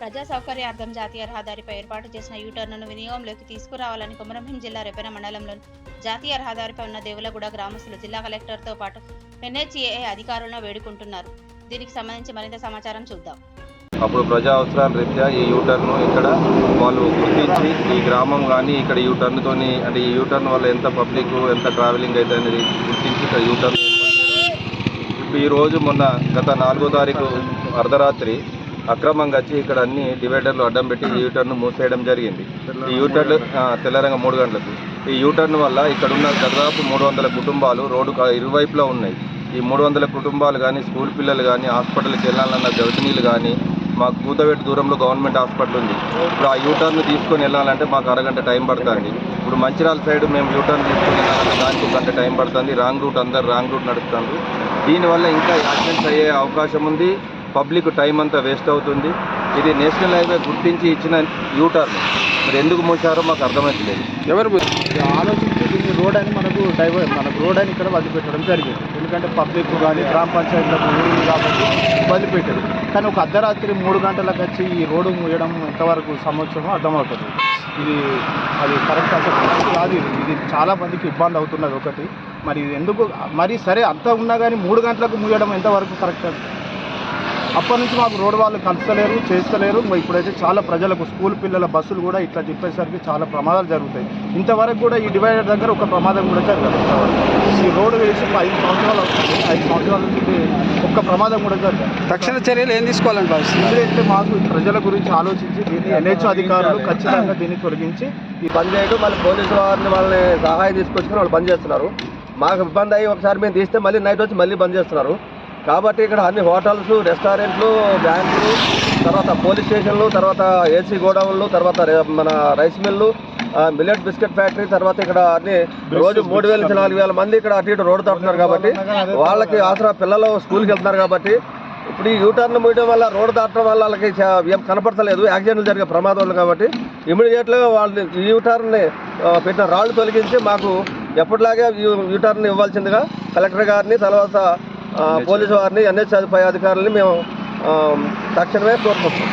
ప్రజా సౌకర్యార్థం జాతీయ రహదారిపై ఏర్పాటు చేసిన యూటర్న్ను వినియోగంలోకి తీసుకురావాలని కుమరంభీం జిల్లా రెపెన మండలంలోని జాతీయ రహదారిపై ఉన్న దేవులగూడ గ్రామస్తులు జిల్లా కలెక్టర్తో పాటు ఎన్హెచ్ఏఏ అధికారులను వేడుకుంటున్నారు. దీనికి సంబంధించి మరింత సమాచారం చూద్దాం. అప్పుడు ప్రజా అవసరాల రీత్యా ఈ యూటర్న్ ఇక్కడ వాళ్ళు గుర్తించి ఈ గ్రామం కానీ ఇక్కడ యూటర్న్తోని అంటే ఈ యూటర్న్ వల్ల ఎంత పబ్లిక్ ఎంత ట్రావెలింగ్ అయితే అనేది గుర్తించి ఇక్కడ యూటర్న్ ఇప్పుడు ఈరోజు మొన్న గత నాలుగో తారీఖు అర్ధరాత్రి అక్రమంగా వచ్చి ఇక్కడ అన్ని డివైడర్లు అడ్డం పెట్టి ఈ యూటర్న్ మూసేయడం జరిగింది. ఈ యూటర్న్ ఆ, తెల్లరంగ మూడు గంటలకు. ఈ యూటర్న్ వల్ల ఇక్కడ ఉన్న దాదాపు మూడు వందల కుటుంబాలు రోడ్డు ఇరువైపులో ఇరువైపులా ఉన్నాయి. ఈ మూడు వందల కుటుంబాలు కానీ స్కూల్ పిల్లలు కానీ హాస్పిటల్కి వెళ్ళాలన్న గర్భిణీలు కానీ మాకు కూతవేటి దూరంలో గవర్నమెంట్ హాస్పిటల్ ఉంది. ఇప్పుడు ఆ యూటర్న్ తీసుకొని వెళ్ళాలంటే మాకు అరగంట టైం పడుతుంది. ఇప్పుడు మంచిర్యాల సైడ్ మేము యూటర్న్ తీసుకొని వెళ్ళాలంటే దానికి ఒక గంట టైం పడుతుంది. రాంగ్ రూట్ అందరు రాంగ్ రూట్ నడుపుతారు దీనివల్ల ఇంకా యాక్సిడెంట్స్ అయ్యే అవకాశం ఉంది. పబ్లిక్ టైం అంతా వేస్ట్ అవుతుంది. ఇది నేషనల్ హైవే గుర్తించి ఇచ్చిన యూటర్న్. మరి ఎందుకు మూసారో మాకు అర్థమవుతలేదు ఎవరు ఆలోచించి దీన్ని రోడ్ అని మనకు డైవర్ మనకు రోడ్ అని ఇక్కడ వదిలిపెట్టడం జరిగింది. ఎందుకంటే పబ్లిక్ కానీ గ్రామ పంచాయతీలకు ఊరు కాబట్టి వదిలిపెట్టారు కానీ ఒక అర్ధరాత్రి మూడు గంటలకు వచ్చి ఈ రోడ్డు మూయడం ఎంతవరకు సంవత్సరం అర్థమవుతుంది. ఇది అది కరెక్ట్ అసలు కాదు ఇది. చాలామందికి చాలా మందికి ఇబ్బంది అవుతున్నది ఒకటి. మరి ఇది ఎందుకు మరి సరే అంతా ఉన్నా కానీ మూడు గంటలకు మూయడం ఎంతవరకు కరెక్ట్? అప్పటి నుంచి మాకు రోడ్డు వాళ్ళు కలుస్తలేరు చేస్తలేరు. ఇప్పుడైతే చాలా ప్రజలకు స్కూల్ పిల్లల బస్సులు కూడా ఇట్లా చెప్పేసరికి చాలా ప్రమాదాలు జరుగుతాయి. ఇంతవరకు కూడా ఈ డివైడర్ దగ్గర ఒక ప్రమాదం కూడా జరగదు ఇంతవరకు. ఈ రోడ్డు వేసి ఒక ఐదు సంవత్సరాలు ఐదు సంవత్సరాల నుంచి ఒక్క ప్రమాదం కూడా జరగదు తక్షణ చర్యలు ఏం తీసుకోవాలని భావిస్తుంది ఇప్పుడైతే మాకు ప్రజల గురించి ఆలోచించి దీన్ని ఎన్హెచ్ అధికారులు ఖచ్చితంగా దీన్ని తొలగించి ఈ బంద్ చేయడం మళ్ళీ పోలీసు వారిని వాళ్ళని సహాయం తీసుకొచ్చుకొని వాళ్ళు బంద్ చేస్తున్నారు. మాకు ఇబ్బంది అయ్యి ఒకసారి మేము తీస్తే మళ్ళీ నైట్ వచ్చి మళ్ళీ బంద్ చేస్తున్నారు. కాబట్టి ఇక్కడ అన్ని హోటల్స్ రెస్టారెంట్లు బ్యాంకులు తర్వాత పోలీస్ స్టేషన్లు తర్వాత ఏసీ గోడౌన్లు తర్వాత మన rice mill millet biscuit factory తర్వాత ఇక్కడ అన్ని రోజు మూడు వేల నుంచి నాలుగు వేల మంది ఇక్కడ అటు ఇటు రోడ్డు తప్పుతున్నారు కాబట్టి వాళ్ళకి ఆసరా పిల్లలు స్కూల్కి వెళ్తున్నారు కాబట్టి ఇప్పుడు ఈ యూటర్న్ మూయడం వల్ల రోడ్డు దాటడం వల్ల వాళ్ళకి ఏం కనపడతలేదు. యాక్సిడెంట్లు జరిగే ప్రమాదం ఉంది కాబట్టి ఇమీడియట్గా వాళ్ళని ఈ యూటర్న్ని పెట్టిన రాళ్ళు తొలగించి మాకు ఎప్పటిలాగే యూటర్న్ ఇవ్వాల్సిందిగా కలెక్టర్ గారిని తర్వాత పోలీసు వారిని ఎన్హెచ్ పై అధికారులని మేము తక్షణమే కోరుకుంటున్నాం.